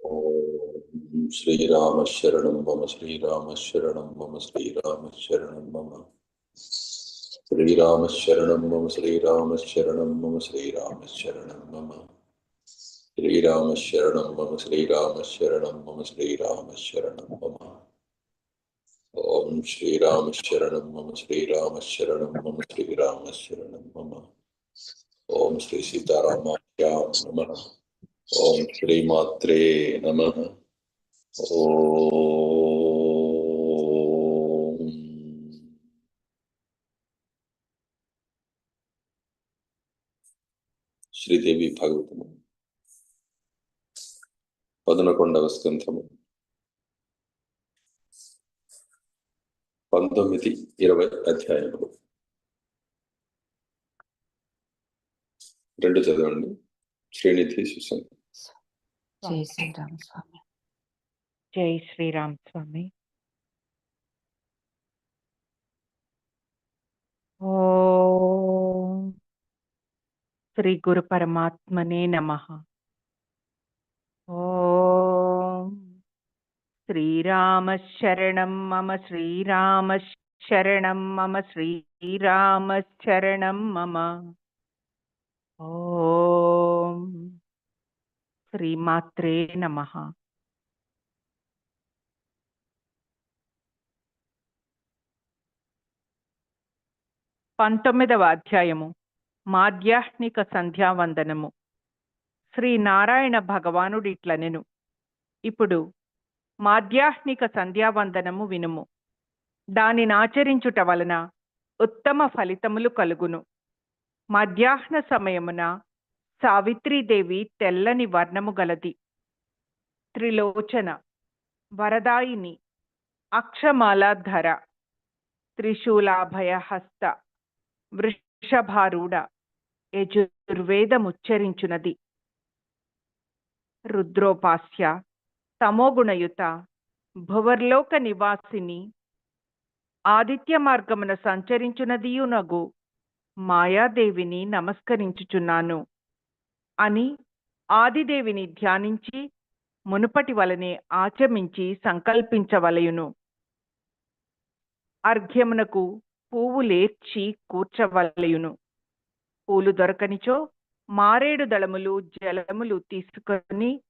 ఓం శ్రీరామ శరణం మమ శ్రీరామ శరణం మమ శ్రీరామ శరణం మమ శ్రీరామ శరణం మమ శ్రీరామ శరణం మమ శ్రీరామ శరణం మమ శ్రీరామ శరణం మమ శ్రీరామ శరణం మమ శ్రీరామ శరణం మమ ఓం శ్రీ సీతారామాఖ్యాం నమ. ఓం శ్రీ మాత్రే నమ. ఓ శ్రీదేవి భాగవతము. పదనకొండవ స్కంధము. పంతొమ్మిది ఇరవై అధ్యాయములు రెండు చదవండి. శ్రీనిధి సుసంగ జై శ్రీరామ్ స్వామి. జై శ్రీరామ్ స్వామి. ఓం శ్రీ గురు పరమాత్మనే నమ. ఓం శ్రీరామ శరణం మమ శ్రీరామ శరణం మమ శ్రీరామ శరణం మమ. ఓం శ్రీమాత్రే నమ. పంతొమ్మిదవ అధ్యాయము. మాధ్యాహ్నిక సంధ్యావందనము. శ్రీ నారాయణ భగవానుడిట్లనెను ఇప్పుడు మాధ్యాహ్నిక సంధ్యావందనము వినుము. దానిని ఆచరించుట వలన ఉత్తమ ఫలితములు కలుగును. మధ్యాహ్న సమయమున సావిత్రీదేవి తెల్లని వర్ణము గలది. త్రిలోచన వరదాయిని అక్షమాలాధర త్రిశూలాభయహస్త వృషభారూఢ యజుర్వేదముచ్చరించునది రుద్రోపాస్య తమోగుణయుత భువర్లోక నివాసిని ఆదిత్య మార్గమున సంచరించునదియునగు మాయాదేవిని నమస్కరించుచున్నాను అని ఆదిదేవిని ధ్యానించి మునుపటి వలనే ఆచమించి సంకల్పించవలయును. అర్ఘ్యమునకు పువ్వులేర్చి కూర్చవలయును. పూలు దొరకనిచో మారేడు దళములు జలములు తీసుకొని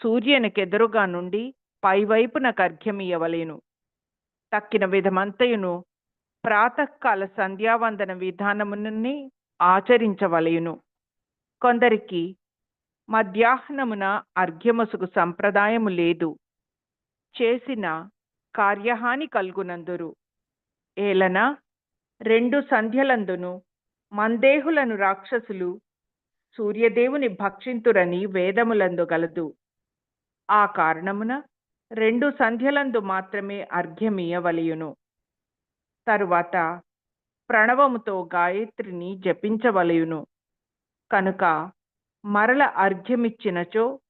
సూర్యునికెదురుగా నుండి పైవైపున అర్ఘ్యమియ్యవలెను. తక్కిన విధమంతయును ప్రాతకాల సంధ్యావందన విధానమునని ఆచరించవలయును కొందరికి మధ్యాహ్నమున అర్ఘ్యమసుగు సంప్రదాయము లేదు. చేసిన కార్యహాని కల్గునందురు. ఏలన రెండు సంధ్యలందును మందేహులను రాక్షసులు సూర్యదేవుని భక్షింతురని వేదములందు గలదు. ఆ కారణమున రెండు సంధ్యలందు మాత్రమే అర్ఘ్యమియ్యవలయును తరువాత ప్రణవముతో గాయత్రిని జపించవలయును. కనుక మరల అర్ఘ్యమిచ్చినచో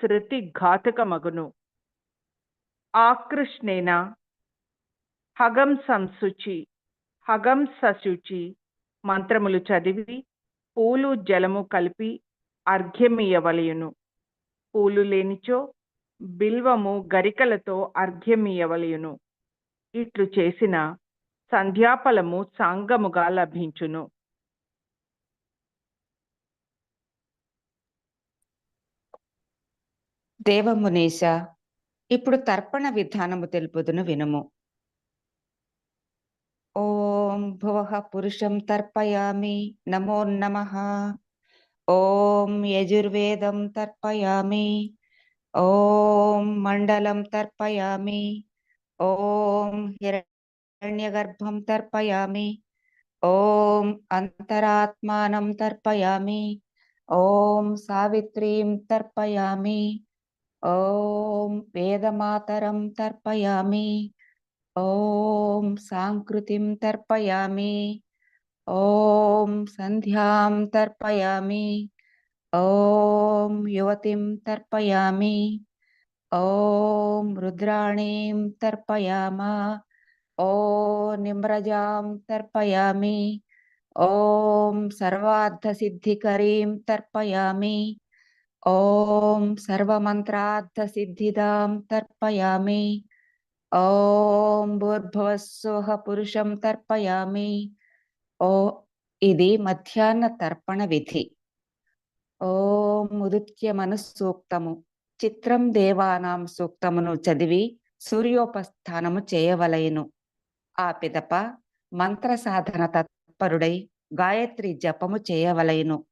శృతి ఘాతకమగును. ఆకృష్ణేన హగం సంశుచి హగం సశుచి మంత్రములు చదివి పూలు జలము కలిపి అర్ఘ్యమియ్యవలయును. పూలు లేనిచో బిల్వము గరికలతో అర్ఘ్యమియ్యవలయును. ఇట్లు చేసిన సంధ్యాఫలము సాంగముగా లభించును. దేవమునీశ ఇప్పుడు తర్పణ విధానము తెలుపుదును వినుము. ఓం భువ పురుషం తర్పయామి నమో నమః. ఓం యజుర్వేదం తర్పయామి ఓం మండలం తర్పయామి ఓం హిరణ్యగర్భం हिरण्यगर्भं तर्पयामि। ओम अन्तरात्मानं तर्पयामि। ओम सावित्रीं तर्पयामि। ओम वेदमातरं तर्पयामि। ओम साङ्कृतिं तर्पयामि। ओम सन्ध्यां तर्पयामि। ओम युवतिं तर्पयामि। ओम रुद्राणीं तर्पयामा। నిమ్రజాం తర్పయామి ఓం సర్వార్థ సిద్ధికరీం తర్పయామి ఓం సర్వమంత్రార్థసిద్ధిదాం తర్పయామి ఓం భూర్భవస్సుహ పురుషం తర్పయామి ఓ ఇది మధ్యాహ్న తర్పణ విధి ఓం ఉదిత్య సూక్తము చిత్రం దేవానాం సూక్తమును చదివి సూర్యోపస్థానము చేయవలయను ఆ పిదప మంత్ర సాధన తత్పరుడై గాయత్రి జపము చేయవలయను.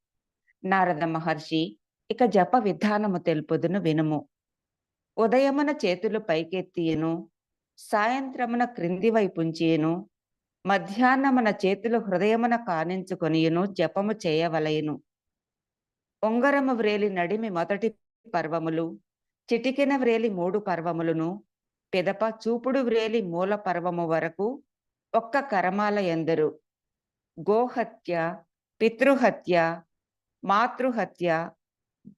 నారద మహర్షి ఇక జప విధానము తెలుపుదును వినుము. ఉదయమున చేతులు పైకెత్తియను. సాయంత్రమున క్రింది వైపుంచియను. మధ్యాహ్నమున చేతులు హృదయమున కానించుకొనియును జపము చేయవలయను. ఉంగరము వ్రేలి నడిమి మొదటి పర్వములు చిటికెన వ్రేలి మూడు పర్వములను పిదప చూపుడు వ్రేలి మూల పర్వము వరకు ఒక్క కరమాల ఎందరు? గోహత్య పితృహత్య మాతృహత్య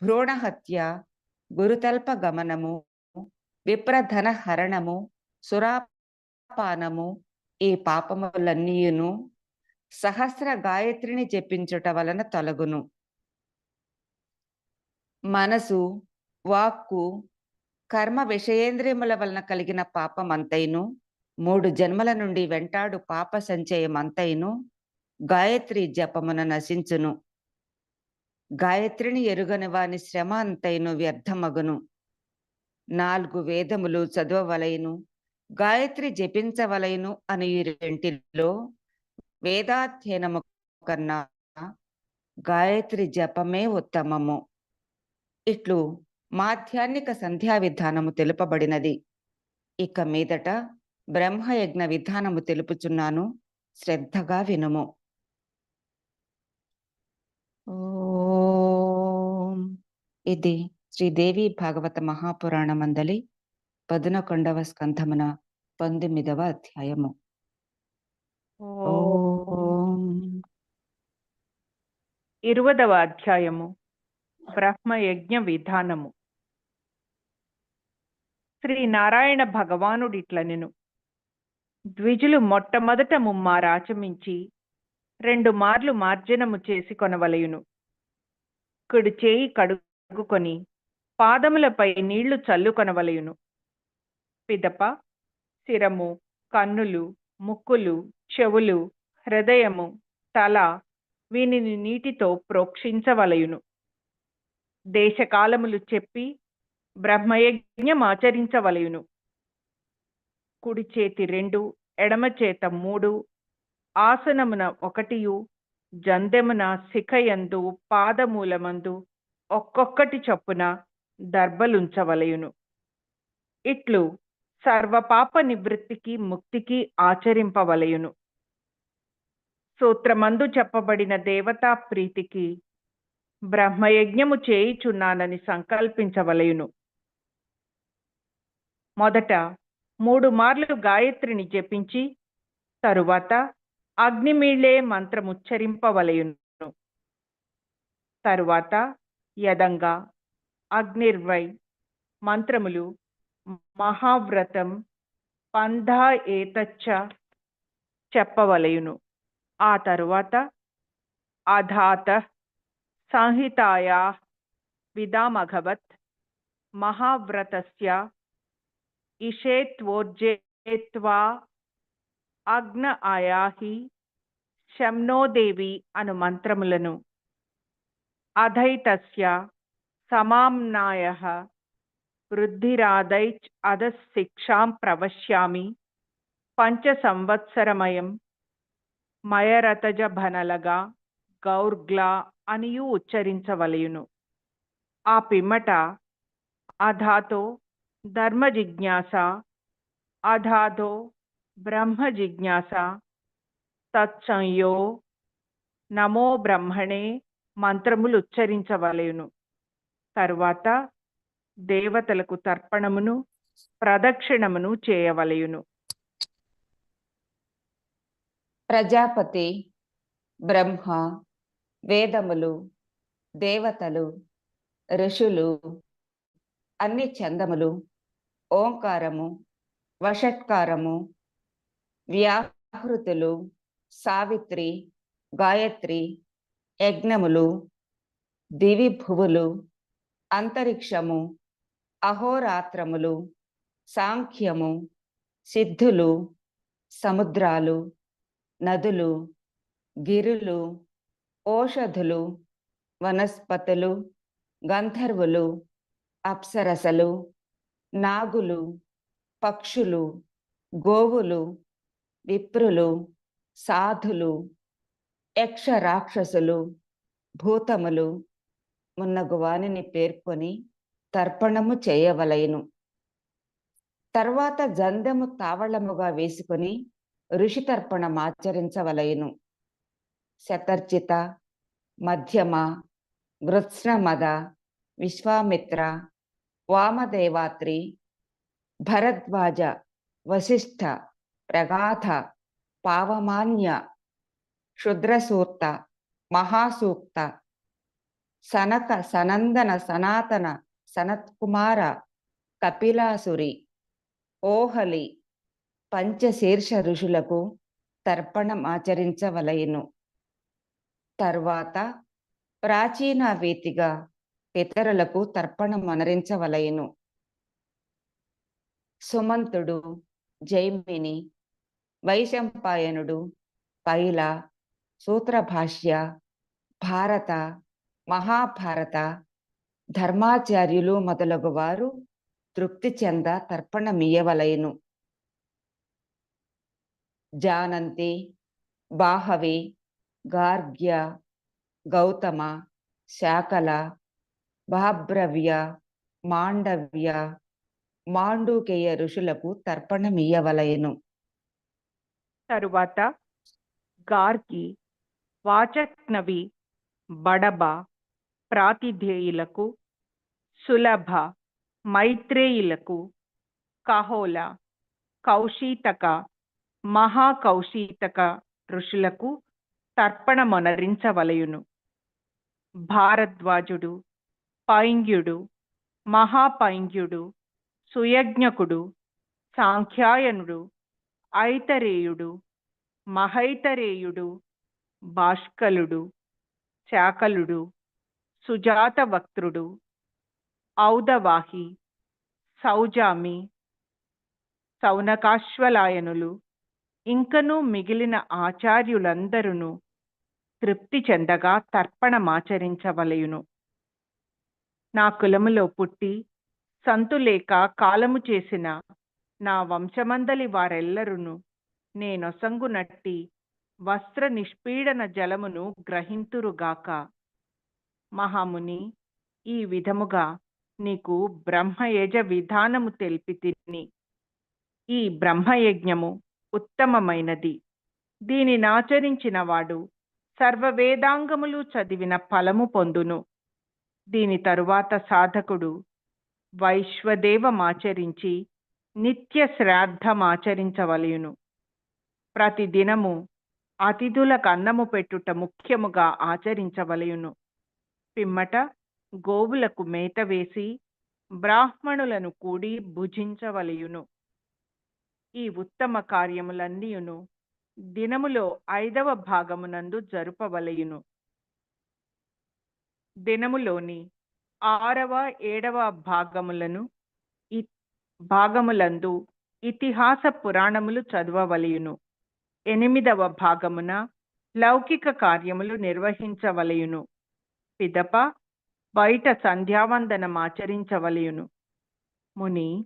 భ్రూణహత్య గురుతల్ప గమనము విప్రధన హరణము సురాపానము ఈ పాపములన్నీయును. సహస్ర గాయత్రిని జపించుట వలన తొలగును. మనసు వాక్కు కర్మ విషయేంద్రియముల వలన కలిగిన పాపమంతైను మూడు జన్మల నుండి వెంటాడు పాప సంచయమంతైను గాయత్రి జపమున నశించును. గాయత్రిని ఎరుగని వాని శ్రమ అంతైను వ్యర్థమగును. నాలుగు వేదములు చదవవలైను గాయత్రి జపించవలైను అని ఈ రెంటిలో వేదాధ్యయనము కన్నా గాయత్రి జపమే ఉత్తమము. ఇట్లు మాధ్యాన్నిక సంధ్యా విధానము తెలుపబడినది. ఇక మీదట బ్రహ్మయజ్ఞ విధానము తెలుపుచున్నాను. శ్రద్ధగా వినుము. ఇది శ్రీదేవి భాగవత మహాపురాణ మందలి పదునకొండవ స్కంధమున పంతొమ్మిదవ అధ్యాయము. ఓం. ఇరువదవ అధ్యాయము. బ్రహ్మయజ్ఞ విధానము. శ్రీ నారాయణ భగవానుడిట్లనెను ద్విజులు మొట్టమొదట ముమ్మారాచమించి రెండు మార్లు మార్జనము చేసి కొనవలయును. కుడి చేయి కడుగుకొని పాదములపై నీళ్ళు చల్లుకొనవలయును పిదప శిరము కన్నులు ముక్కులు చెవులు హృదయము తల వీనిని నీటితో ప్రోక్షించవలయును. దేశకాలములు చెప్పి బ్రహ్మయజ్ఞం ఆచరించవలయును కుడి చేతి రెండు ఎడమ చేత మూడు ఆసనమున ఒకటియు జందెమున శిఖయందు పాదమూలమందు ఒక్కొక్కటి చొప్పున దర్భలుంచవలయును ఇట్లు సర్వపాప నివృత్తికి ముక్తికి ఆచరింపవలయును సూత్రమందు చెప్పబడిన దేవతా ప్రీతికి బ్రహ్మయజ్ఞము చేయుచున్నానని సంకల్పించవలయును మొదట మూడు మార్లు గాయత్రిని జపించి తరువాత అగ్నిమీళే మంత్రముచ్చరింపవలయును. తరువాత యదంగా అగ్నిర్వై మంత్రములు మహావ్రతం పంధా ఏతచ్చ చెప్పవలయును. ఆ తరువాత అధాత సంహితాయా విదామఘవత్ మహావ్రతస్య ఇషేత్వోర్జేత్వా అగ్న ఆయాహి శమ్నోదేవి అను మంత్రములను అధైతస్య సమామ్నాయ వృద్ధిరాదైచ్ అధశిక్షాం ప్రవశ్యామి పంచ సంవత్సరమయం మయరతజ భనలగా గౌర్గ్లా అనియు ఉచ్చరించవలయును ఆ పిమ్మట అధాతో ధర్మ జిజ్ఞాస అధాధో బ్రహ్మ జిజ్ఞాస తత్సంయో నమో బ్రహ్మణే మంత్రములు ఉచ్చరించవలయును తరువాత దేవతలకు తర్పణమును ప్రదక్షిణమును చేయవలయును ప్రజాపతి బ్రహ్మ వేదములు దేవతలు ఋషులు అన్ని చందములు ఓంకారము వషట్కారము వ్యాహృతులు సావిత్రి గాయత్రి యజ్ఞములు దివిభువులు అంతరిక్షము అహోరాత్రములు సాంఖ్యము సిద్ధులు సముద్రాలు నదులు గిరులు ఓషధులు వనస్పతులు గంధర్వులు అప్సరసలు నాగులు పక్షులు గోవులు విప్రులు సాధులు యక్ష రాక్షసులు భూతములు మున్నగు వానిని పేర్కొని తర్పణము చేయవలయను తర్వాత జందెము తావళముగా వేసుకొని ఋషి తర్పణం ఆచరించవలయను శతర్చిత మధ్యమ గృత్స్నమద విశ్వామిత్ర వామదేవాత్రి భరద్వాజ వశిష్ఠ ప్రగాథ పావమాన్య క్షుద్రసూక్త మహాసూక్త సనక సనందన సనాతన సనత్కుమార కపిలాసురి ఓహలి పంచశీర్ష ఋషులకు తర్పణం ఆచరించవలయను తర్వాత ప్రాచీన వీతిగా ఇతరులకు తర్పణం అనరించవలయను సుమంతుడు జైమిని వైశంపాయనుడు పైల సూత్రభాష్య భారత మహాభారత ధర్మాచార్యులు మొదలగు వారు తృప్తి చెంద తర్పణమియ్యవలయను జానంతి బాహవి గార్గ్య గౌతమ శాకల బాభ్రవ్య మాండవ్య మాండూకేయ ఋషులకు తర్పణమియ్యవలయను తరువాత గార్గి వాచక్నవి బడబ ప్రాతిధేయులకు సులభ మైత్రేయులకు కహోల కౌశీతక మహాకౌశీతక ఋషులకు తర్పణమొనరించవలయును భారద్వాజుడు పైంగ్యుడు మహాపైంగ్యుడు సుయజ్ఞకుడు సాంఖ్యాయనుడు ఐతరేయుడు మహైతరేయుడు భాష్కలుడు శాకలుడు సుజాతవక్త్రుడు ఔదవాహి సౌజామి సౌనకాశ్వలాయనులు ఇంకనూ మిగిలిన ఆచార్యులందరును తృప్తి చెందగా తర్పణమాచరించవలయును. నా కులములో పుట్టి సంతులేక కాలము చేసిన నా వంశమందలి వారెల్లరును. నేనొసంగునట్టి వస్త్ర నిష్పీడన జలమును గ్రహింతురుగాక మహాముని ఈ విధముగా నీకు బ్రహ్మయజ విధానము తెలిపి తిని. ఈ బ్రహ్మయజ్ఞము ఉత్తమమైనది. దీనినాచరించిన వాడు సర్వ వేదాంగములు చదివిన ఫలము పొందును. దీని తరువాత సాధకుడు వైశ్వదేవమాచరించి నిత్య శ్రాద్ధమాచరించవలయును ప్రతిదినము అతిథులకు అన్నము పెట్టుట ముఖ్యముగా ఆచరించవలయును. పిమ్మట గోవులకు మేత వేసి బ్రాహ్మణులను కూడి భుజించవలయును. ఈ ఉత్తమ కార్యములన్నీయును దినములో ఐదవ భాగమునందు జరుపవలయును. దినములోని ఆరవ ఏడవ భాగములను ఇ భాగములందు ఇతిహాస పురాణములు చదవవలయును. ఎనిమిదవ భాగమున లౌకిక కార్యములు నిర్వహించవలయును. పిదప బయట సంధ్యావందనమాచరించవలయును ముని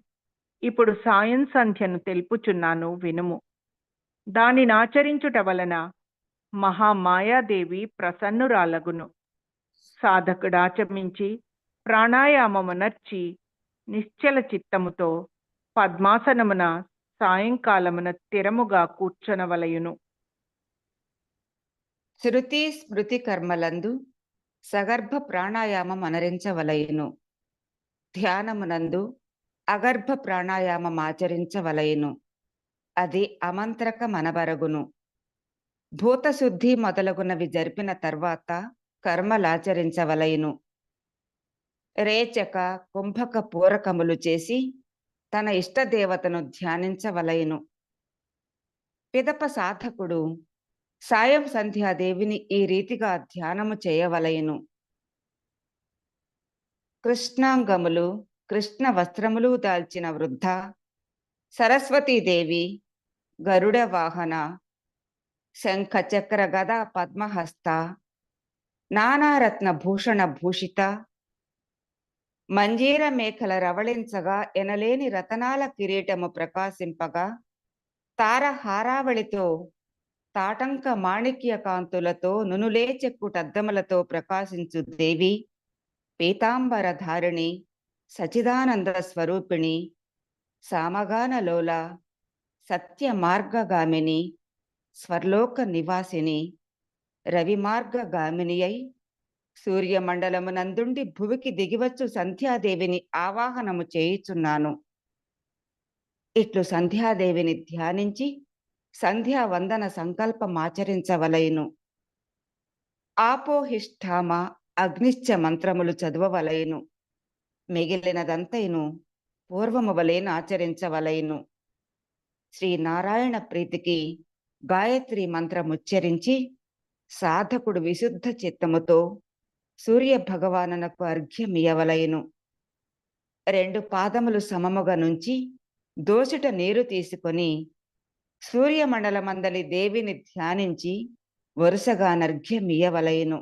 ఇప్పుడు సాయం సంధ్యను తెలుపుచున్నాను వినుము. దానిని ఆచరించుట వలన మహామాయాదేవి ప్రసన్నురాలగును. సాధకుడాచమించి ప్రాణాయామమునర్చి నిశ్చల చిత్తముతో పద్మాసనమున సాయంకాలమున స్థిరముగా కూర్చొనవలయును. శృతి స్మృతి కర్మలందు సగర్భ ప్రాణాయామం అనరించవలయును. ధ్యానమునందు అగర్భ ప్రాణాయామం ఆచరించవలయును. అది అమంత్రక మనబరగును భూతశుద్ధి మొదలగునవి జరిపిన తర్వాత కర్మలాచరించవలయును. రేచక కుంభక పూరకములు చేసి తన ఇష్టదేవతను ధ్యానించవలయును. పిదప సాధకుడు సాయం సంధ్యాదేవిని ఈ రీతిగా ధ్యానము చేయవలయును. కృష్ణాంగములు కృష్ణ వస్త్రములు దాల్చిన వృద్ధ సరస్వతీదేవి గరుడ వాహన శంఖ చక్ర గద పద్మహస్త నానారత్న భూషణ భూషిత మంజీర మేఖల రవళించగా ఎనలేని రతనాల కిరీటము ప్రకాశింపగా తారహారావళితో తాటంక మాణిక్య కాంతులతో నునులేచెక్కుటద్దములతో ప్రకాశించు దేవి పీతాంబర ధారిణి సచిదానంద స్వరూపిణి సామగానలోల సత్య మార్గగామిని స్వర్లోక నివాసిని రవి మార్గగామిని అయి సూర్యమండలమునందుండి భువికి దిగివచ్చు సంధ్యాదేవిని ఆవాహనము చేయుచున్నాను. ఇట్లు సంధ్యాదేవిని ధ్యానించి సంధ్యా వందన ఆపోహిష్ఠామ అగ్నిశ్చ మంత్రములు చదువవలయను. మిగిలినదంతైను పూర్వము వలెను ఆచరించవలయను శ్రీ నారాయణ ప్రీతికి గాయత్రి మంత్రముచ్చరించి సాధకుడు విశుద్ధ చిత్తముతో సూర్య భగవానునకు అర్ఘ్యమియవలయును రెండు పాదములు సమముగా నుంచి దోసిట నీరు తీసుకొని సూర్యమండలమందలి దేవిని ధ్యానించి వరుసగా నర్ఘ్యమియవలయను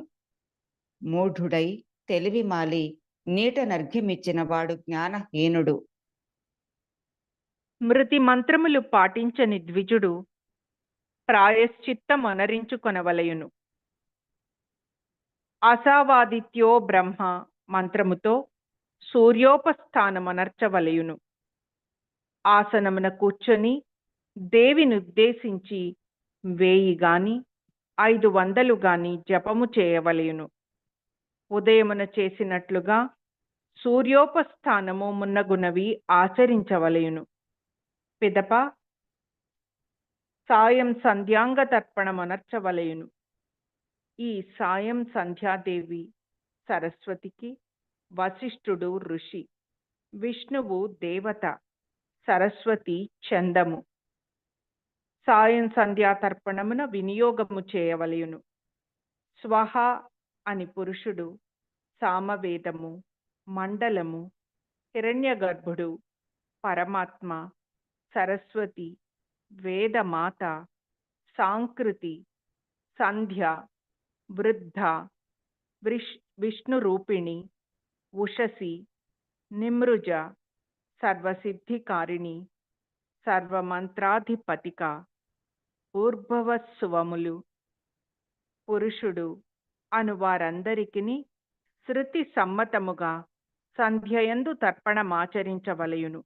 మూఢుడై తెలివిమాలి నీట నర్ఘ్యమిచ్చినవాడు జ్ఞానహీనుడు. మృతి మంత్రములు పాటించని ద్విజుడు ప్రాయశ్చిత్తం అనరించుకొనవలయును అసావాదిత్యో బ్రహ్మ మంత్రముతో సూర్యోపస్థానమనర్చవలయును. ఆసనమున కూర్చొని దేవినుద్దేశించి వేయి గాని ఐదు వందలు గాని జపము చేయవలయును. ఉదయమున చేసినట్లుగా సూర్యోపస్థానము మున్నగునవి ఆచరించవలయును. పిదప సాయం సంధ్యాంగ తర్పణమనర్చవలయును. ఈ సాయం సంధ్యాదేవి సరస్వతికి వశిష్ఠుడు ఋషి విష్ణువు దేవత సరస్వతి చందము. సాయం సంధ్యా తర్పణమున వినియోగము చేయవలయును. స్వహ అని పురుషుడు సామవేదము మండలము హిరణ్యగర్భుడు పరమాత్మ సరస్వతి వేదమాత సాంకృతి సంధ్య వృద్ధ విష్ విష్ణురూపిణి ఉషసి నిమృజ సర్వసిద్ధికారిణి సర్వమంత్రాధిపతిక ఊర్భవస్సువములు పురుషుడు అను వారందరికిని శృతి సమ్మతముగా సంధ్యయందు తర్పణమాచరించవలయును.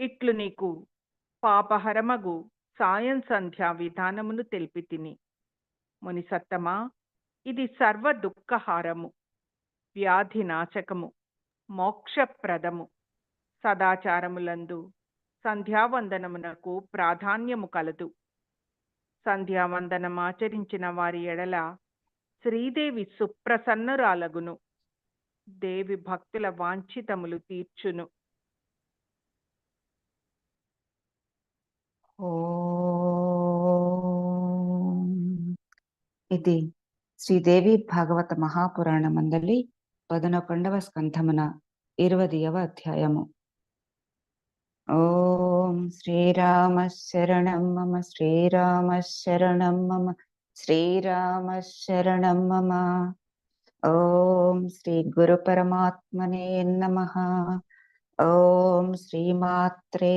ఇట్లు నీకు పాపహరమగు సాయం సంధ్యా విధానమును తెలిపి తిని మునిసత్తమా ఇది సర్వ దుఃఖహారము వ్యాధి నాశకము మోక్షప్రదము. సదాచారములందు సంధ్యావందనమునకు ప్రాధాన్యము కలదు. సంధ్యావందనమాచరించిన వారి ఎడల శ్రీదేవి సుప్రసన్నురాలగును. దేవి భక్తుల వాంఛితములు తీర్చును. ఇది శ్రీదేవి భాగవత మహాపురాణమందలి పదనొకండవ స్కంధమున ఇరవదియవ అధ్యాయము. ఓం శ్రీరామ శరణం మమ శ్రీరామ శరణం మమ శ్రీరామ శరణం మమ. ఓం శ్రీ గురు పరమాత్మనే నమ. ఓం శ్రీమాత్రే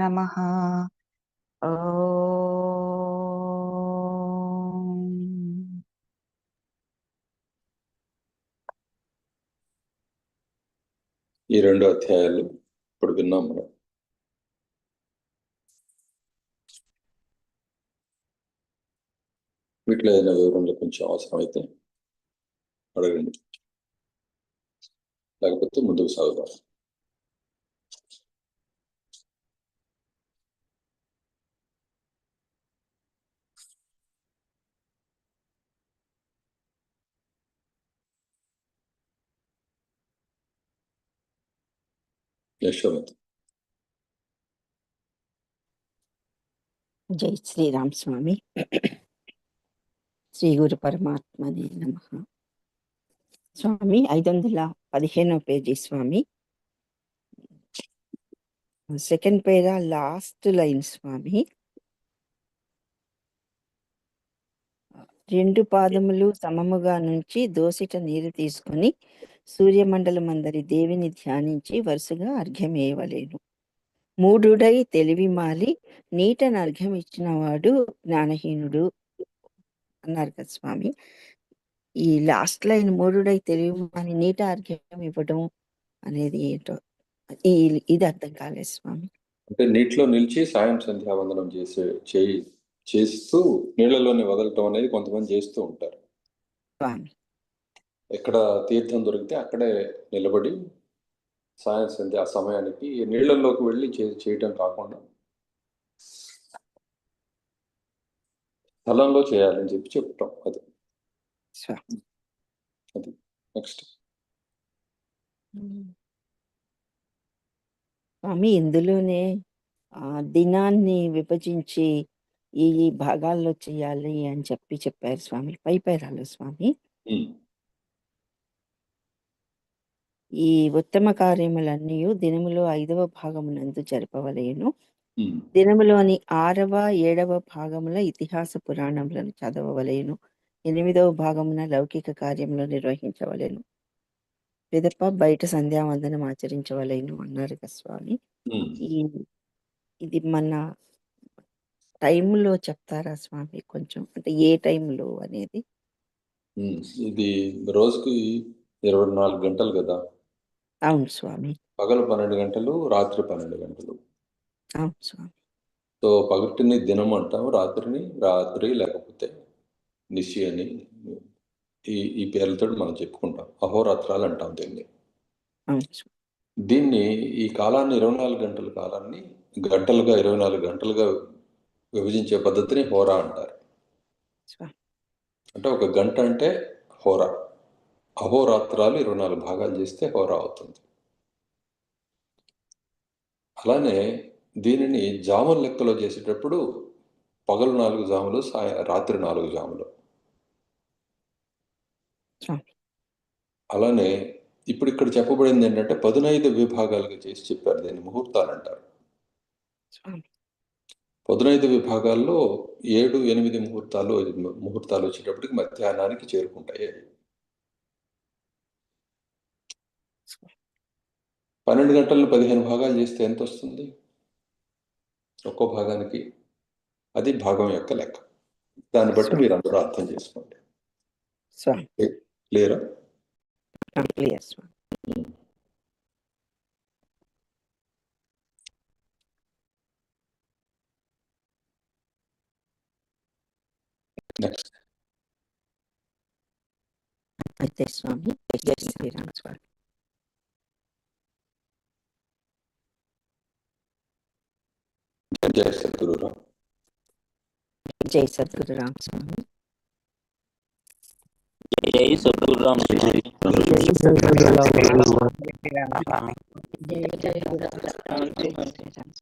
నమ. ఓ ఈ రెండు అధ్యాయాలు ఇప్పుడు విన్నాం మనం. వీటిలో ఏదైనా వివరంలో కొంచెం అవసరం అడగండి. లేకపోతే ముందుకు సాగుదాం. యశోమతి జై శ్రీరామ్ స్వామి శ్రీ గురు పరమాత్మనే నమ స్వామి ఐదు వందల పదిహేనవ పేజీ స్వామి సెకండ్ పేరా లాస్ట్ లైన్ స్వామి రెండు పాదములు సమముగా నుంచి దోసిట నీరు తీసుకొని సూర్యమండలం అందరి దేవిని ధ్యానించి వరుసగా అర్ఘ్యం వేయవలేను మూడుడై తెలివి మాలి నీటను అర్ఘ్యం ఇచ్చిన వాడు జ్ఞానహీనుడు అన్నారు కదా స్వామి. ఈ లాస్ట్ లైన్ మూడుడై తెలివి మాలి నీట అర్ఘ్యం ఇవ్వడం అనేది ఏంటో? ఈ ఇది అర్థం కాలేదు స్వామి. అంటే నీటిలో నిలిచి సాయం సంధ్యావందనం చేసే చేయి చేస్తూ నీళ్ళలోనే వదలటం అనేది కొంతమంది చేస్తూ ఉంటారు. స్వామి. ఎక్కడ తీర్థం దొరికితే అక్కడే నిలబడి సాయం సంధ్య ఆ సమయానికి నీళ్ళల్లోకి వెళ్ళి చేయటం కాకుండా స్థలంలో చేయాలని చెప్పి చెప్తాం అది. స్వామి నెక్స్ట్. స్వామి ఇందులోనే ఆ దినాన్ని విభజించి ఈ ఈ భాగాల్లో చేయాలి అని చెప్పి చెప్పారు స్వామి. పై పేరాలు స్వామి. ఈ ఉత్తమ కార్యములన్నీ దినములో ఐదవ భాగమునందు జరపవలేను. దినములోని ఆరవ ఏడవ భాగముల ఇతిహాస పురాణములను చదవవలేను. ఎనిమిదవ భాగమున లౌకిక కార్యములు నిర్వహించవలేను. పిదప బయట సంధ్యావందనం ఆచరించవలేను అన్నారు స్వామి. ఈ ఇది మన టైంలో చెప్తారా స్వామి కొంచెం? అంటే ఏ టైంలో అనేది? ఇది రోజుకి ఇరవై నాలుగు గంటలు కదా. అవును స్వామి. పగలు పన్నెండు గంటలు రాత్రి పన్నెండు గంటలు. అవును స్వామి. సో పగటిని దినం అంటాం రాత్రిని రాత్రి లేకపోతే నిశి అని ఈ ఈ పేర్లతో మనం చెప్పుకుంటాం. అహోరాత్రాలు అంటాం దీన్ని. అవును స్వామి. దీన్ని ఈ కాలాన్ని ఇరవై నాలుగు గంటల కాలాన్ని గంటలుగా ఇరవై నాలుగు గంటలుగా విభజించే పద్ధతిని హోరా అంటారు. స్వామి. అంటే ఒక గంట అంటే హోరా. అహోరాత్రాలు ఇరవై నాలుగు భాగాలు చేస్తే హోరా అవుతుంది. అలానే దీనిని జాముల లెక్కలో చేసేటప్పుడు పగలు నాలుగు జాములు సాయ రాత్రి నాలుగు జాములు. అలానే ఇప్పుడు ఇక్కడ చెప్పబడింది ఏంటంటే పదునైదు విభాగాలుగా చేసి చెప్పారు దీన్ని ముహూర్తాలు అంటారు. పదునైదు విభాగాల్లో ఏడు ఎనిమిది ముహూర్తాలు ముహూర్తాలు వచ్చేటప్పటికి మధ్యాహ్నానికి చేరుకుంటాయి పన్నెండు గంటలను పదిహేను భాగాలు చేస్తే ఎంత వస్తుంది ఒక్కో భాగానికి అది భాగం యొక్క లెక్క. దాన్ని బట్టి మీరు అందరూ అర్థం చేసుకోండి. క్లియరా? నెక్స్ట్ అయితే స్వామి జై శ్రీరామ్ స్వామి. జయ సద్గురురామ్ జై సద్గురు రామ్ స్వామి జై సద్గురురామ స్వామి జై జై గురు రామ్ స్వామి